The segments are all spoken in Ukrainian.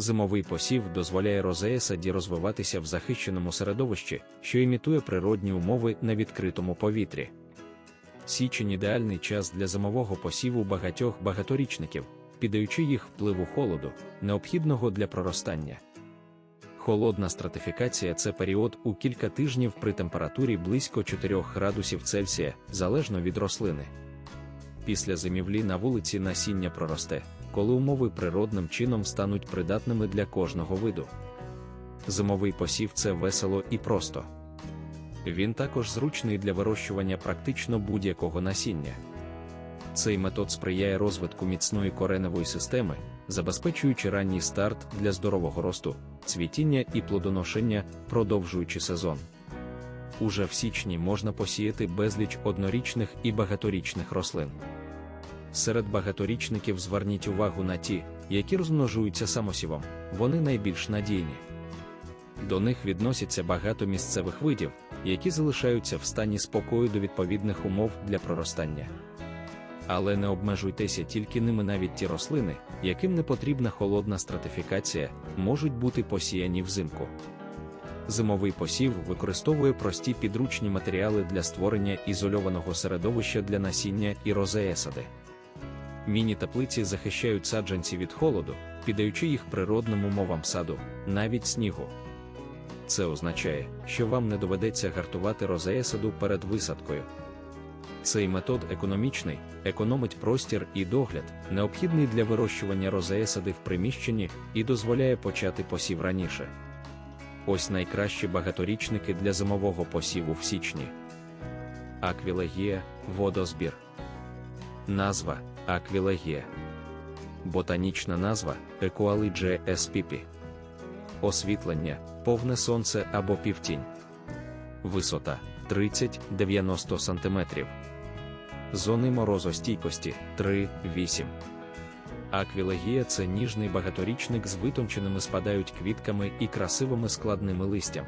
Зимовий посів дозволяє розеесаді розвиватися в захищеному середовищі, що імітує природні умови на відкритому повітрі. Січень ідеальний час для зимового посіву багатьох багаторічників, піддаючи їх впливу холоду, необхідного для проростання. Холодна стратифікація це період у кілька тижнів при температурі близько 4 градусів Цельсія, залежно від рослини. Після зимівлі на вулиці насіння проросте, коли умови природним чином стануть придатними для кожного виду. Зимовий посів це весело і просто. Він також зручний для вирощування практично будь-якого насіння. Цей метод сприяє розвитку міцної кореневої системи, забезпечуючи ранній старт для здорового росту, цвітіння і плодоношення, продовжуючи сезон. Уже в січні можна посіяти безліч однорічних і багаторічних рослин. Серед багаторічників зверніть увагу на ті, які розмножуються самосівом, вони найбільш надійні. До них відносяться багато місцевих видів, які залишаються в стані спокою до відповідних умов для проростання. Але не обмежуйтеся тільки ними навіть ті рослини, яким не потрібна холодна стратифікація, можуть бути посіяні взимку. Зимовий посів використовує прості підручні матеріали для створення ізольованого середовища для насіння і розеесади. Міні-таплиці захищають саджанці від холоду, піддаючи їх природним умовам саду, навіть снігу. Це означає, що вам не доведеться гартувати розеесаду перед висадкою. Цей метод економічний, економить простір і догляд, необхідний для вирощування розеесади в приміщенні і дозволяє почати посів раніше. Ось найкращі багаторічники для зимового посіву в січні. Аквілегія водозбір. Назва Аквілегія. Ботанічна назва Екуалиджія еспіпі. Освітлення, повне сонце або півтінь. Висота 30-90 см. Зони морозостійкості 3-8. Аквілегія це ніжний багаторічник з витонченими спадають квітками і красивими складними листям.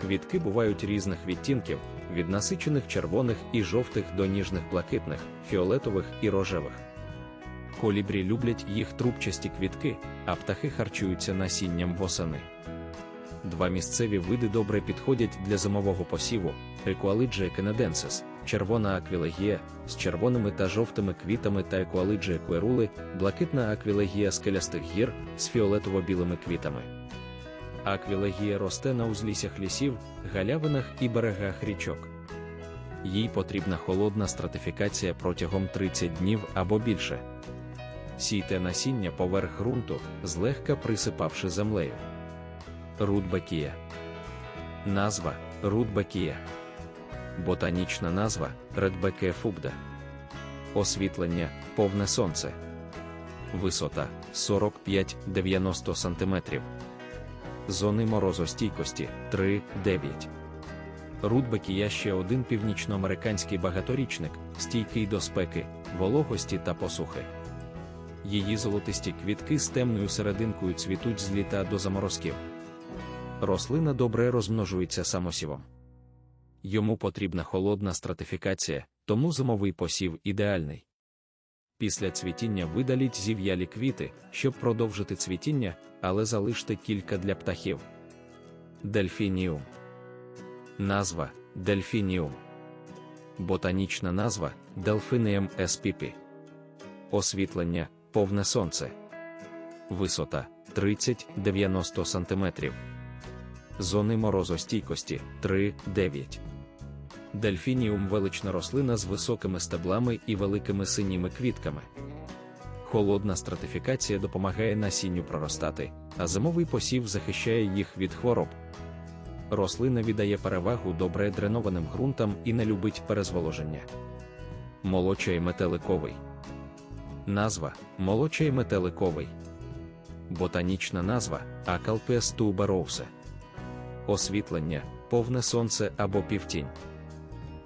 Квітки бувають різних відтінків, від насичених червоних і жовтих до ніжних блакитних, фіолетових і рожевих. Колібрі люблять їх трубчасті квітки, а птахи харчуються насінням восени. Два місцеві види добре підходять для зимового посіву: Екуалиджія кенеденсис, червона аквілегія з червоними та жовтими квітами та екуалиджія куерули, блакитна аквілегія скелястих гір з фіолетово-білими квітами. Аквілегія росте на узліссях лісів, галявинах і берегах річок. Їй потрібна холодна стратифікація протягом 30 днів або більше. Сійте насіння поверх ґрунту, злегка присипавши землею. Рудбакія. Назва Рудбакія. Ботанічна назва Редбеке фубда. Освітлення повне сонце. Висота 45-90 см. Зони морозостійкості 3-9. Рудбакія ще один північноамериканський багаторічник, стійкий до спеки, вологості та посухи. Її золотисті квітки з темною серединкою цвітуть з літа до заморозків. Рослина добре розмножується самосівом. Йому потрібна холодна стратифікація, тому зимовий посів ідеальний. Після цвітіння видаліть зів'ялі квіти, щоб продовжити цвітіння, але залиште кілька для птахів. Дельфініум. Назва Дельфініум. Ботанічна назва Delphinium spp. Освітлення повне сонце. Висота 30-90 см. Зони морозостійкості 3-9. Дельфініум велична рослина з високими стеблами і великими синіми квітками. Холодна стратифікація допомагає насінню проростати, а зимовий посів захищає їх від хвороб. Рослина віддає перевагу добре дренованим ґрунтам і не любить перезволоження. Молочай метеликовий. Назва молочай метеликовий. Ботанічна назва Акалпес тубероусе. Освітлення повне сонце або півтінь.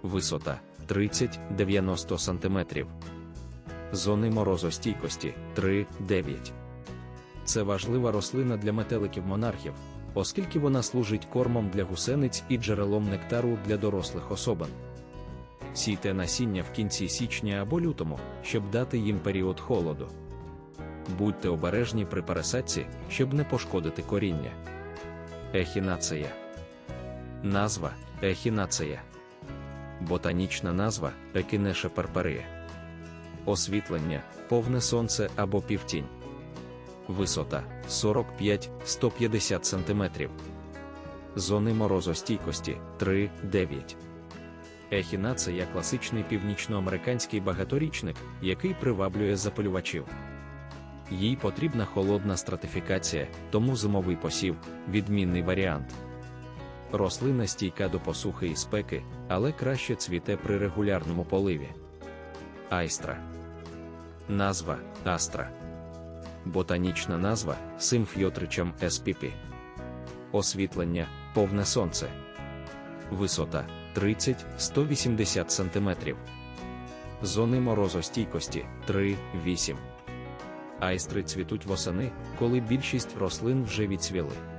Висота 30-90 см. Зони морозостійкості 3-9. Це важлива рослина для метеликів монархів, оскільки вона служить кормом для гусениць і джерелом нектару для дорослих особин. Сійте насіння в кінці січня або лютому, щоб дати їм період холоду. будьте обережні при пересадці, щоб не пошкодити коріння. Ехінацея. Назва ехінацея. Ботанічна назва екінеша перперія. Освітлення, повне сонце або півтінь. Висота 45-150 см. Зони морозостійкості 3-9. Ехінацея класичний північноамериканський багаторічник, який приваблює запалювачів. Їй потрібна холодна стратифікація, тому зимовий посів відмінний варіант. Рослина стійка до посухи і спеки, але краще цвіте при регулярному поливі. Айстра. Назва Астра. Ботанічна назва Симфйотричем spp. Освітлення повне сонце. Висота 30-180 см. Зони морозостійкості 3-8. Айстри цвітуть восени, коли більшість рослин вже відцвіли.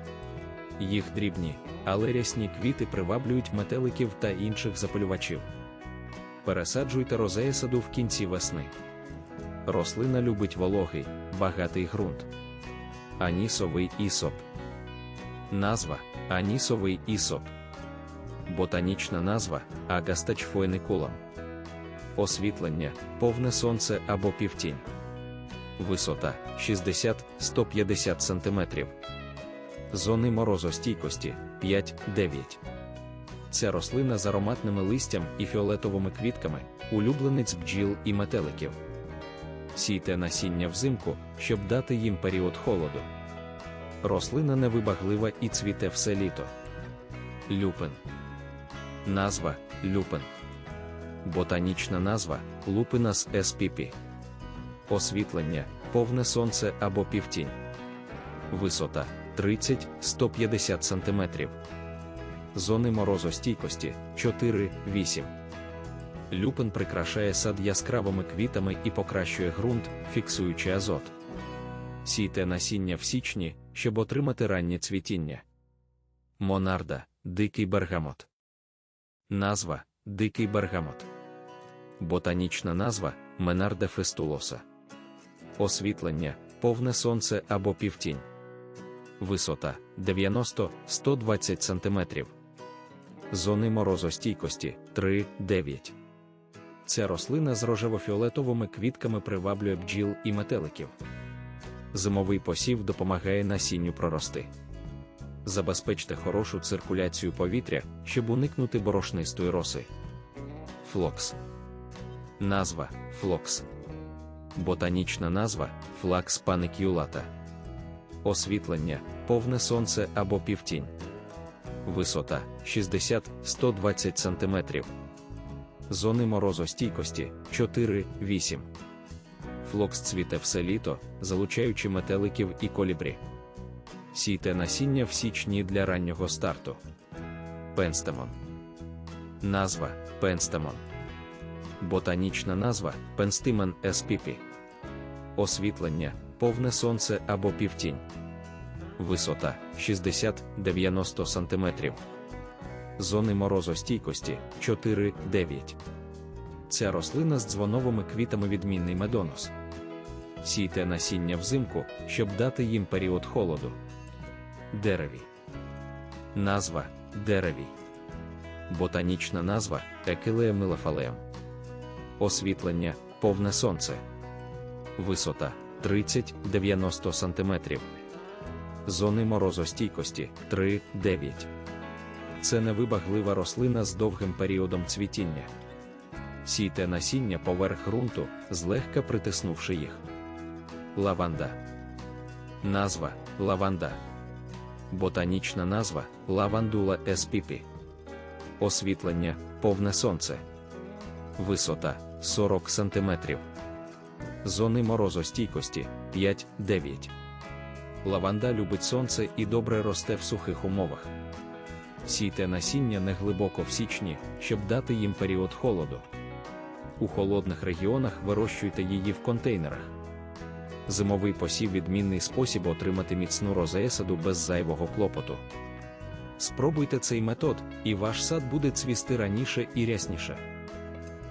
Їх дрібні, але рясні квіти приваблюють метеликів та інших запалювачів. Пересаджуйте розеясаду в кінці весни. Рослина любить вологий, багатий ґрунт. Анісовий ісоп. Назва Анісовий ісоп. Ботанічна назва Агастач фуеникулам. Освітлення, повне сонце або півтінь. Висота 60-150 см. Зони морозостійкості 5-9. Ця рослина з ароматними листям і фіолетовими квітками, улюбленець бджіл і метеликів. Сійте насіння взимку, щоб дати їм період холоду. Рослина невибаглива і цвіте все літо. Люпин. Назва люпин. Ботанічна назва Lupinus spp. Освітлення, повне сонце або півтінь. Висота 30-150 см. Зони морозостійкості 4-8. Люпин прикрашає сад яскравими квітами і покращує ґрунт, фіксуючи азот. Сійте насіння в січні, щоб отримати раннє цвітіння. Монарда дикий бергамот. Назва Дикий бергамот. Ботанічна назва Менарда фестулоса. Освітлення, повне сонце або півтінь. Висота 90-120 см. Зони морозостійкості 3-9. Ця рослина з рожево-фіолетовими квітками приваблює бджіл і метеликів. Зимовий посів допомагає насінню прорости. Забезпечте хорошу циркуляцію повітря, щоб уникнути борошнистої роси. Флокс. Назва Флокс. Ботанічна назва Флакс паникюлата. Освітлення, повне сонце або півтінь. Висота 60-120 см. Зони морозостійкості 4-8. Флокс цвіте все літо, залучаючи метеликів і колібрі. Сійте насіння в січні для раннього старту. Пенстемон. Назва Пенстемон. Ботанічна назва Пенстимен spp. Освітлення, повне сонце або півтінь. Висота 60-90 см. Зони морозостійкості 4-9. Ця рослина з дзвоновими квітами відмінний медонос. Сійте насіння взимку, щоб дати їм період холоду. Дереві. Назва дереві. Ботанічна назва Екилея милофалеум. Освітлення повне сонце. Висота 30-90 см. Зони морозостійкості 3-9. Це невибаглива рослина з довгим періодом цвітіння. Сійте насіння поверх ґрунту, злегка притиснувши їх. Лаванда. Назва лаванда. Ботанічна назва лавандула spp. Освітлення повне сонце. Висота 40 см. Зони морозостійкості 5-9. Лаванда любить сонце і добре росте в сухих умовах. Сійте насіння неглибоко в січні, щоб дати їм період холоду. У холодних регіонах вирощуйте її в контейнерах. Зимовий посів відмінний спосіб отримати міцну розеясаду без зайвого клопоту. Спробуйте цей метод, і ваш сад буде цвісти раніше і рясніше.